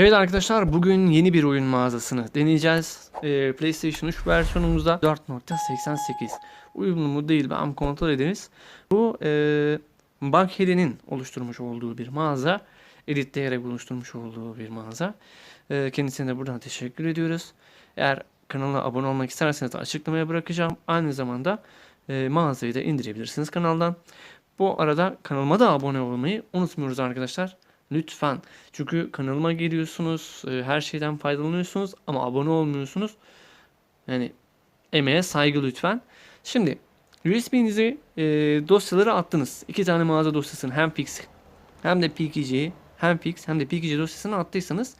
Evet arkadaşlar bugün yeni bir oyun mağazasını deneyeceğiz. Ee, PlayStation 3 versiyonumuzda 4.88 uyumlu mu değil am kontrol ediniz. Bu e, Buckhead'in oluşturmuş olduğu bir mağaza. Editleyerek oluşturmuş olduğu bir mağaza. E, kendisine de buradan teşekkür ediyoruz. Eğer kanala abone olmak isterseniz açıklamaya bırakacağım. Aynı zamanda e, mağazayı da indirebilirsiniz kanaldan. Bu arada kanalıma da abone olmayı unutmuyoruz arkadaşlar. Lütfen. Çünkü kanalıma geliyorsunuz, e, her şeyden faydalanıyorsunuz ama abone olmuyorsunuz. Yani emeğe saygı lütfen. Şimdi USB'nizi e, dosyaları attınız. İki tane mağaza dosyasını hem Pix hem de PKG hem Pix hem de PKG dosyasını attıysanız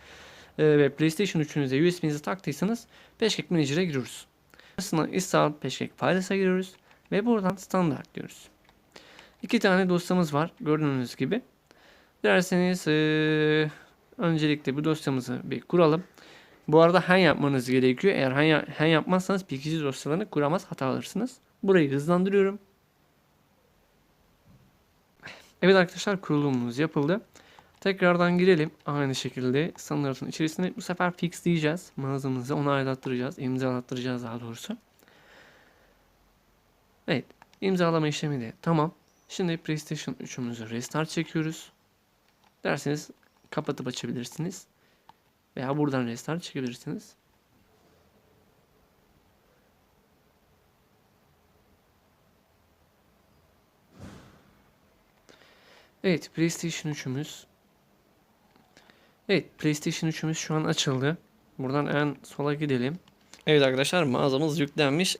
e, ve PlayStation 3'ünüze USB'nizi taktıysanız Peşkek Manager'a giriyoruz. Sonrasında install Peşkek Files'a giriyoruz ve buradan standart diyoruz. İki tane dosyamız var gördüğünüz gibi. Dilerseniz eee, öncelikle bu dosyamızı bir kuralım. Bu arada hen yapmanız gerekiyor. Eğer hen, hen yapmazsanız PKG dosyalarını kuramaz hata alırsınız. Burayı hızlandırıyorum. Evet arkadaşlar kurulumumuz yapıldı. Tekrardan girelim. Aynı şekilde standartın içerisine bu sefer fix diyeceğiz. Mağazamızı onaylattıracağız. imzalattıracağız daha doğrusu. Evet. imzalama işlemi de tamam. Şimdi PlayStation 3'ümüzü restart çekiyoruz. Derseniz kapatıp açabilirsiniz. Veya buradan restart çekebilirsiniz. Evet PlayStation 3'ümüz Evet PlayStation 3'ümüz şu an açıldı. Buradan en sola gidelim. Evet arkadaşlar mağazamız yüklenmiş.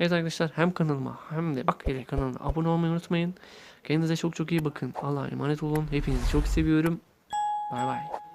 Evet arkadaşlar hem kanalıma hem de bak hele kanalına abone olmayı unutmayın. Kendinize çok çok iyi bakın. Allah'a emanet olun. Hepinizi çok seviyorum. Bay bay.